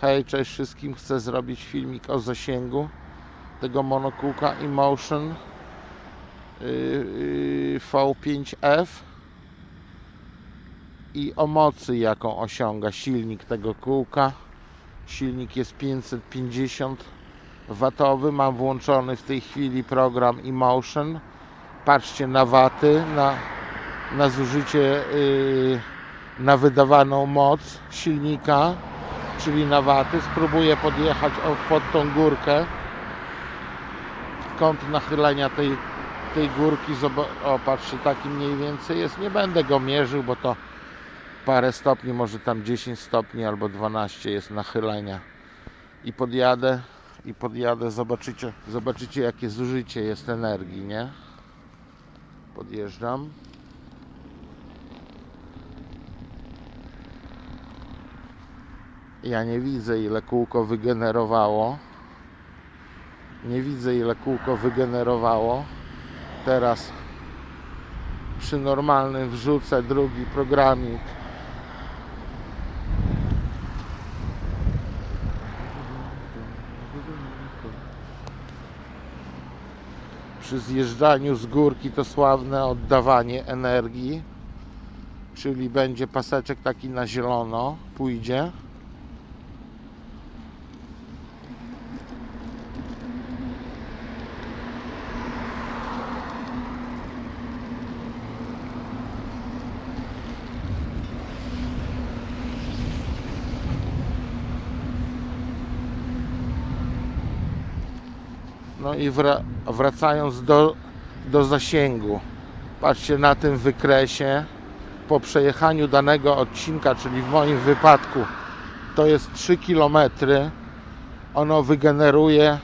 Hej, cześć wszystkim. Chcę zrobić filmik o zasięgu tego monokółka Emotion yy, yy, V5F i o mocy jaką osiąga silnik tego kółka. Silnik jest 550 watowy. Mam włączony w tej chwili program Emotion. Patrzcie na waty, na, na zużycie, yy, na wydawaną moc silnika czyli na waty. Spróbuję podjechać pod tą górkę. Kąt nachylenia tej, tej górki, o patrzcie, taki mniej więcej jest. Nie będę go mierzył, bo to parę stopni, może tam 10 stopni albo 12 jest nachylenia. I podjadę, i podjadę, zobaczycie, zobaczycie jakie zużycie jest energii, nie? Podjeżdżam. Ja nie widzę ile kółko wygenerowało. Nie widzę ile kółko wygenerowało. Teraz przy normalnym wrzucę drugi programik. Przy zjeżdżaniu z górki to sławne oddawanie energii, czyli będzie paseczek taki na zielono, pójdzie. No i wra- wracając do, do zasięgu. Patrzcie na tym wykresie. Po przejechaniu danego odcinka, czyli w moim wypadku to jest 3 km, ono wygeneruje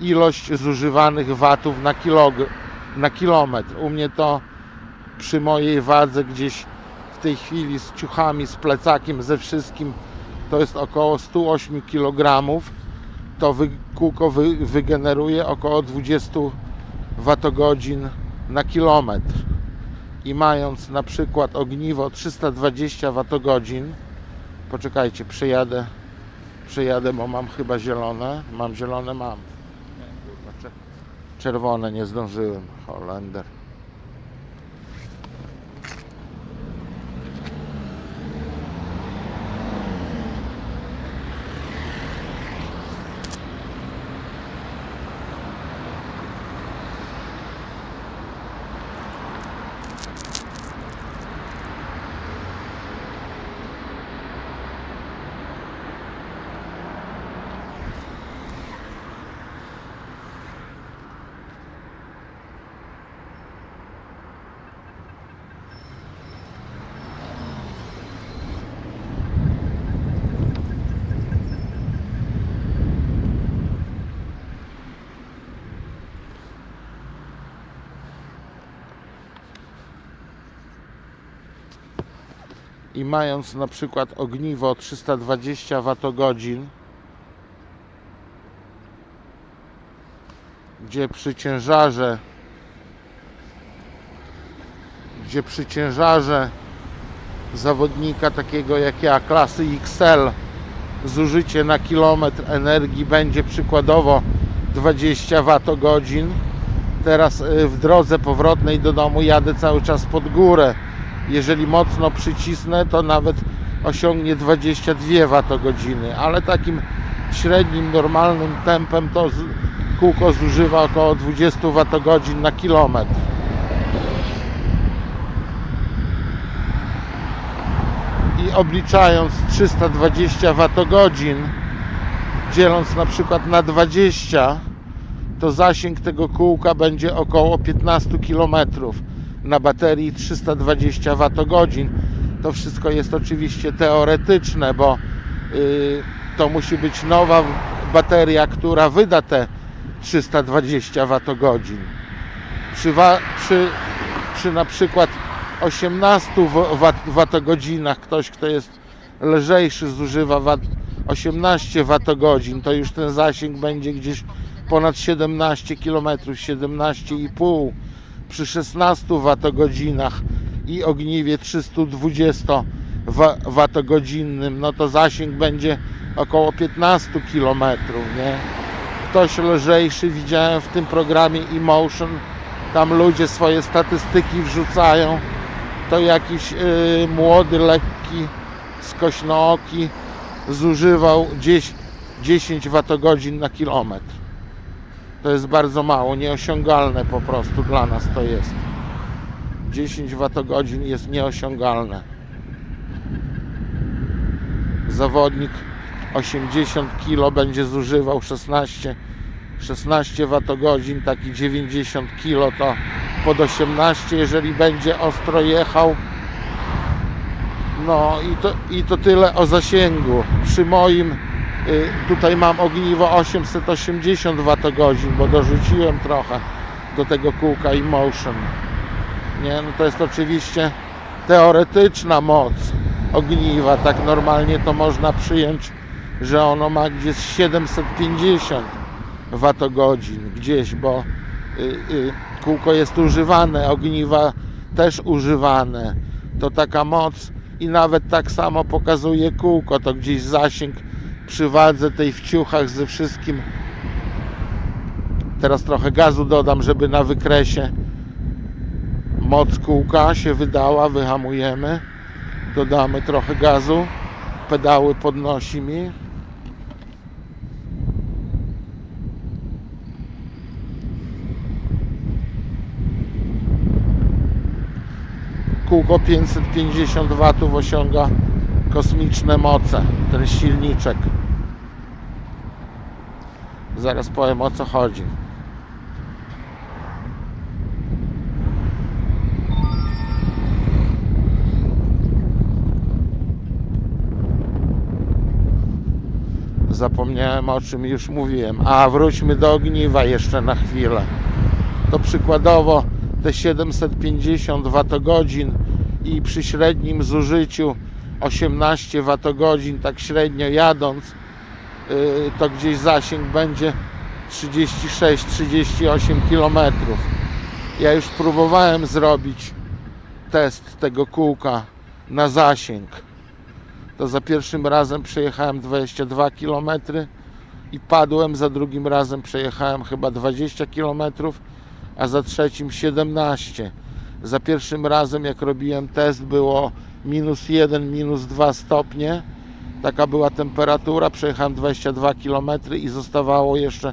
ilość zużywanych watów na, kilog- na kilometr. U mnie to przy mojej wadze gdzieś w tej chwili z ciuchami, z plecakiem, ze wszystkim to jest około 108 kg to wy, kółko wy, wygeneruje około 20 watogodzin na kilometr. I mając na przykład ogniwo 320 watogodzin, poczekajcie, przejadę, przejadę, bo mam chyba zielone. Mam zielone, mam. Czerwone nie zdążyłem. Holender. I mając na przykład ogniwo 320 watogodzin, gdzie przy ciężarze gdzie przy ciężarze zawodnika takiego jak ja, klasy XL zużycie na kilometr energii będzie przykładowo 20 watogodzin. Teraz y, w drodze powrotnej do domu jadę cały czas pod górę jeżeli mocno przycisnę, to nawet osiągnie 22 watogodziny, ale takim średnim, normalnym tempem to kółko zużywa około 20 watogodzin na kilometr. I obliczając 320 watogodzin, dzieląc na przykład na 20, to zasięg tego kółka będzie około 15 kilometrów na baterii 320 Wh. To wszystko jest oczywiście teoretyczne, bo y, to musi być nowa bateria, która wyda te 320 Wh. Przy, przy, przy na przykład 18 Wh ktoś, kto jest lżejszy, zużywa wat- 18 Wh, to już ten zasięg będzie gdzieś ponad 17 km, 17,5 przy 16 watogodzinach i ogniwie 320 wa- watogodzinnym, no to zasięg będzie około 15 km, nie? Ktoś lżejszy widziałem w tym programie Emotion, tam ludzie swoje statystyki wrzucają, to jakiś yy, młody, lekki, skośnooki zużywał 10, 10 watogodzin na kilometr. To jest bardzo mało, nieosiągalne po prostu dla nas to jest. 10 watogodzin jest nieosiągalne. Zawodnik 80 kg będzie zużywał 16 16 watogodzin, taki 90 kg to pod 18, jeżeli będzie ostro jechał. No i to, i to tyle o zasięgu. Przy moim tutaj mam ogniwo 880 watogodzin, bo dorzuciłem trochę do tego kółka Emotion. Nie, no to jest oczywiście teoretyczna moc ogniwa. Tak normalnie to można przyjąć, że ono ma gdzieś 750 watogodzin gdzieś, bo y, y, kółko jest używane, ogniwa też używane. To taka moc i nawet tak samo pokazuje kółko, to gdzieś zasięg przy wadze tej w ciuchach ze wszystkim. Teraz trochę gazu dodam, żeby na wykresie moc kółka się wydała, wyhamujemy, dodamy trochę gazu, pedały podnosi mi. Kółko 550 W osiąga kosmiczne moce, ten silniczek. Zaraz powiem o co chodzi. Zapomniałem o czym już mówiłem. A wróćmy do ogniwa jeszcze na chwilę. To przykładowo te 750 watogodzin i przy średnim zużyciu 18 watogodzin, tak średnio jadąc, yy, to gdzieś zasięg będzie 36-38 km. Ja już próbowałem zrobić test tego kółka na zasięg. To za pierwszym razem przejechałem 22 km i padłem, za drugim razem przejechałem chyba 20 km, a za trzecim 17. Za pierwszym razem jak robiłem test było minus 1, minus 2 stopnie. Taka była temperatura, przejechałem 22 km i zostawało jeszcze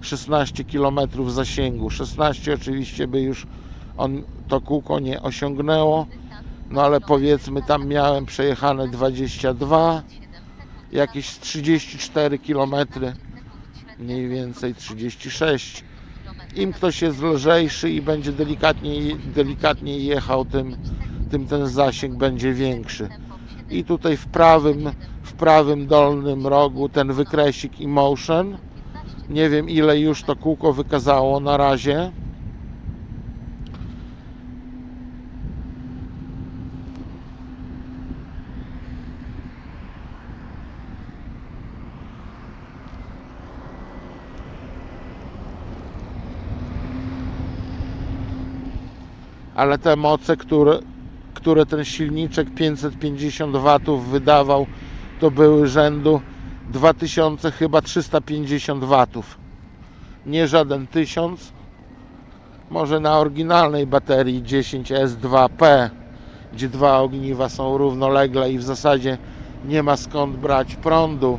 16 km zasięgu. 16 oczywiście by już on, to kółko nie osiągnęło, no ale powiedzmy tam miałem przejechane 22, jakieś z 34 km, mniej więcej 36. Im ktoś jest lżejszy i będzie delikatniej, delikatniej jechał, tym, tym ten zasięg będzie większy. I tutaj w prawym, w prawym dolnym rogu ten wykresik Emotion. Nie wiem ile już to kółko wykazało na razie. ale te moce, które, które ten silniczek 550 watów wydawał, to były rzędu 2000 chyba 350 watów. Nie żaden 1000. Może na oryginalnej baterii 10S2P, gdzie dwa ogniwa są równolegle i w zasadzie nie ma skąd brać prądu,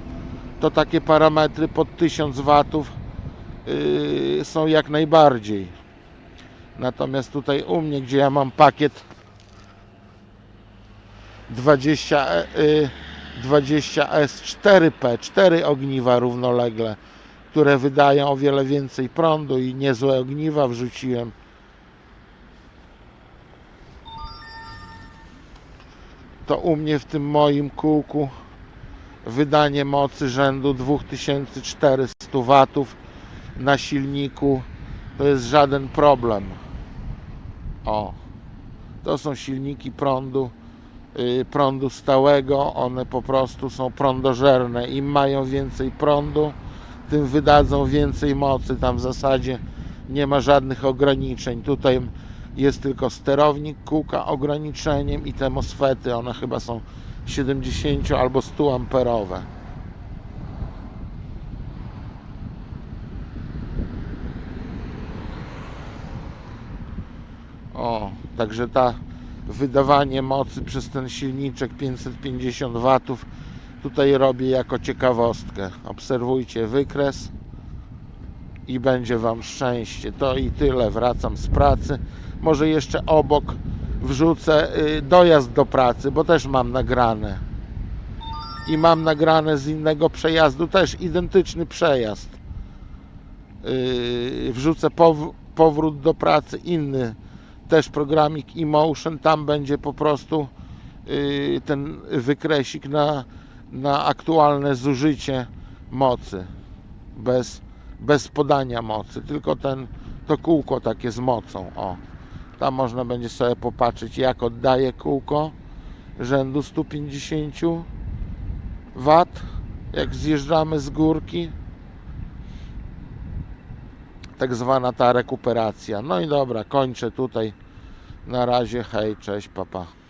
to takie parametry pod 1000 watów yy, są jak najbardziej. Natomiast tutaj u mnie, gdzie ja mam pakiet 20, y, 20S4P, 4 ogniwa równolegle, które wydają o wiele więcej prądu i niezłe ogniwa wrzuciłem. To u mnie w tym moim kółku wydanie mocy rzędu 2400 watów na silniku to jest żaden problem. O, to są silniki prądu, Y, prądu stałego, one po prostu są prądożerne. Im mają więcej prądu, tym wydadzą więcej mocy. Tam w zasadzie nie ma żadnych ograniczeń. Tutaj jest tylko sterownik kółka ograniczeniem i te mosfety. One chyba są 70 albo 100 amperowe. O, także ta wydawanie mocy przez ten silniczek 550 watów tutaj robię jako ciekawostkę. Obserwujcie wykres i będzie Wam szczęście. To i tyle. Wracam z pracy. Może jeszcze obok wrzucę y, dojazd do pracy, bo też mam nagrane. I mam nagrane z innego przejazdu też identyczny przejazd. Yy, Wrzucę pow- powrót do pracy inny też programik Emotion. Tam będzie po prostu yy, ten wykresik na, na aktualne zużycie mocy. Bez, bez podania mocy, tylko ten, to kółko takie z mocą. O. Tam można będzie sobie popatrzeć, jak oddaje kółko rzędu 150 W, jak zjeżdżamy z górki. Tak zwana ta rekuperacja. No i dobra, kończę tutaj. Na razie, hej, cześć, papa.